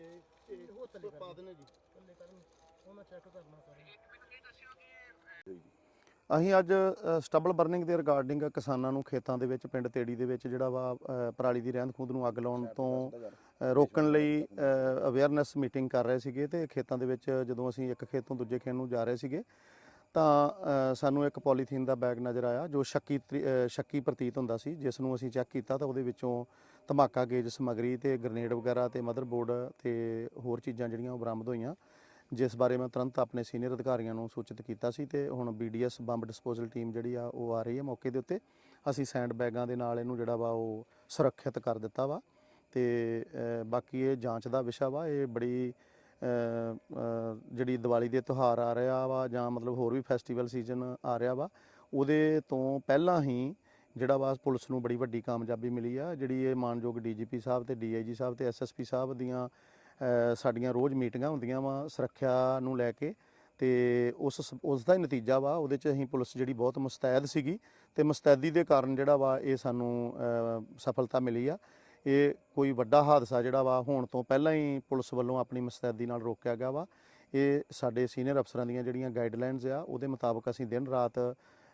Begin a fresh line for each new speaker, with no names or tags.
ਇਹ ਇਹ ਹੋ ਤਲੇ ਪਾ ਦੇਣੇ ਜੀ।
ਥੱਲੇ ਕਰਨ ਉਹਨਾਂ ਚੈੱਕ ਕਰਨਾ ਸਾਰੇ।
ਅਸੀਂ ਅੱਜ ਸਟਬਲ ਬਰਨਿੰਗ ਦੇ ਰਿਗਾਰਡਿੰਗ ਕਿਸਾਨਾਂ ਨੂੰ ਖੇਤਾਂ ਦੇ ਵਿੱਚ ਪਿੰਡ ਤੇੜੀ ਦੇ ਵਿੱਚ ਜਿਹੜਾ ਵਾ ਅ, ਪਰਾਲੀ ਦੀ ਰਹਿੰਦ ਖੂੰਦ ਨੂੰ ਅੱਗ ਲਾਉਣ ਤੋਂ ਅ, ਰੋਕਣ ਲਈ ਅਵੇਅਰਨੈਸ ਮੀਟਿੰਗ ਕਰ ਰਹੇ ਸੀਗੇ ਤੇ ਖੇਤਾਂ ਦੇ ਵਿੱਚ ਜਦੋਂ ਅਸੀਂ ਇੱਕ ਖੇਤ ਤੋਂ ਦੂਜੇ ਖੇਤ ਨੂੰ ਜਾ ਰਹੇ ਸੀਗੇ ਤਾਂ ਅ, ਸਾਨੂੰ ਇੱਕ ਪੋਲੀਥੀਨ ਦਾ ਬੈਗ ਨਜ਼ਰ ਆਇਆ ਜੋ ਸ਼ੱਕੀ ਤਰੀ- ਅ, ਸ਼ੱਕੀ ਪ੍ਰਤੀਤ ਹੁੰਦਾ ਸੀ ਜਿਸ ਨੂੰ ਅਸੀਂ ਚੈੱਕ ਕੀਤਾ ਤਾਂ ਉਹਦੇ ਵਿੱਚੋਂ ਧਮਾਕਾ ਗੇਜ ਸਮੱਗਰੀ ਤੇ ਗ੍ਰਨੇਡ ਵਗੈਰਾ ਤੇ ਮਦਰਬੋਰਡ ਤੇ ਹੋਰ ਚੀਜ਼ਾਂ ਜਿਹੜੀਆਂ ਉਹ ਬਰਾਮਦ ਹੋਈਆਂ, ਜਿਸ ਬਾਰੇ ਮੈਂ ਤੁਰੰਤ ਆਪਣੇ ਸੀਨੀਅਰ ਅਧਿਕਾਰੀਆਂ ਨੂੰ ਸੂਚਿਤ ਕੀਤਾ ਸੀ ਤੇ ਹੁਣ ਬੀਡੀਐਸ ਬੰਬ ਡਿਸਪੋਜ਼ਲ ਟੀਮ ਜਿਹੜੀ ਆ ਉਹ ਆ ਰਹੀ ਹੈ ਮੌਕੇ ਦੇ ਉੱਤੇ। ਅਸੀਂ ਸੈਂਡ ਬੈਗਾਂ ਦੇ ਨਾਲ ਇਹਨੂੰ ਜਿਹੜਾ ਵਾ ਉਹ ਸੁਰੱਖਿਅਤ ਕਰ ਦਿੱਤਾ ਵਾ ਤੇ ਬਾਕੀ ਇਹ ਜਾਂਚ ਦਾ ਵਿਸ਼ਾ ਵਾ, ਇਹ ਬੜੀ ਜਿਹੜੀ ਦੀਵਾਲੀ ਦੇ ਤਿਉਹਾਰ ਆ ਰਿਹਾ ਵਾ ਜਾਂ ਮਤਲਬ ਹੋਰ ਵੀ ਫੈਸਟੀਵਲ ਸੀਜ਼ਨ ਆ ਰਿਹਾ ਵਾ, ਉਹਦੇ ਤੋਂ ਪਹਿਲਾਂ ਹੀ ਜਿਹੜਾ ਵਾ ਪੁਲਿਸ ਨੂੰ ਬੜੀ ਵੱਡੀ ਕਾਮਯਾਬੀ ਮਿਲੀ ਆ, ਜਿਹੜੀ ਇਹ ਮਾਨਯੋਗ ਡੀਜੀਪੀ ਸਾਹਿਬ ਤੇ ਡੀਆਈਜੀ ਸਾਹਿਬ ਤੇ ਐਸਐਸਪੀ ਸਾਹਿਬ ਦੀਆਂ ਸਾਡੀਆਂ ਰੋਜ਼ ਮੀਟਿੰਗਾਂ ਹੁੰਦੀਆਂ ਵਾ ਸੁਰੱਖਿਆ ਨੂੰ ਲੈ ਕੇ ਤੇ ਉਸ ਉਸ ਦਾ ਹੀ ਨਤੀਜਾ ਵਾ, ਉਹਦੇ ਚ ਅਸੀਂ ਪੁਲਿਸ ਜਿਹੜੀ ਬਹੁਤ ਮੁਸਤੈਦ ਸੀਗੀ ਤੇ ਮੁਸਤੈਦੀ ਦੇ ਕਾਰਨ ਜਿਹੜਾ ਵਾ ਇਹ ਸਾਨੂੰ ਸਫਲਤਾ ਮਿਲੀ ਆ। ਇਹ ਕੋਈ ਵੱਡਾ ਹਾਦਸਾ ਜਿਹੜਾ ਵਾ ਹੋਣ ਤੋਂ ਪਹਿਲਾਂ ਹੀ ਪੁਲਿਸ ਵੱਲੋਂ ਆਪਣੀ ਮੁਸਤੈਦੀ ਨਾਲ ਰੋਕਿਆ ਗਿਆ ਵਾ। ਇਹ ਸਾਡੇ ਸੀਨੀਅਰ ਅਫਸਰਾਂ ਦੀਆਂ ਜਿਹੜੀਆਂ ਗਾਈਡਲਾਈਨਸ ਆ, ਉਹਦੇ ਮੁਤਾਬਕ ਅਸੀਂ ਦਿਨ ਰਾਤ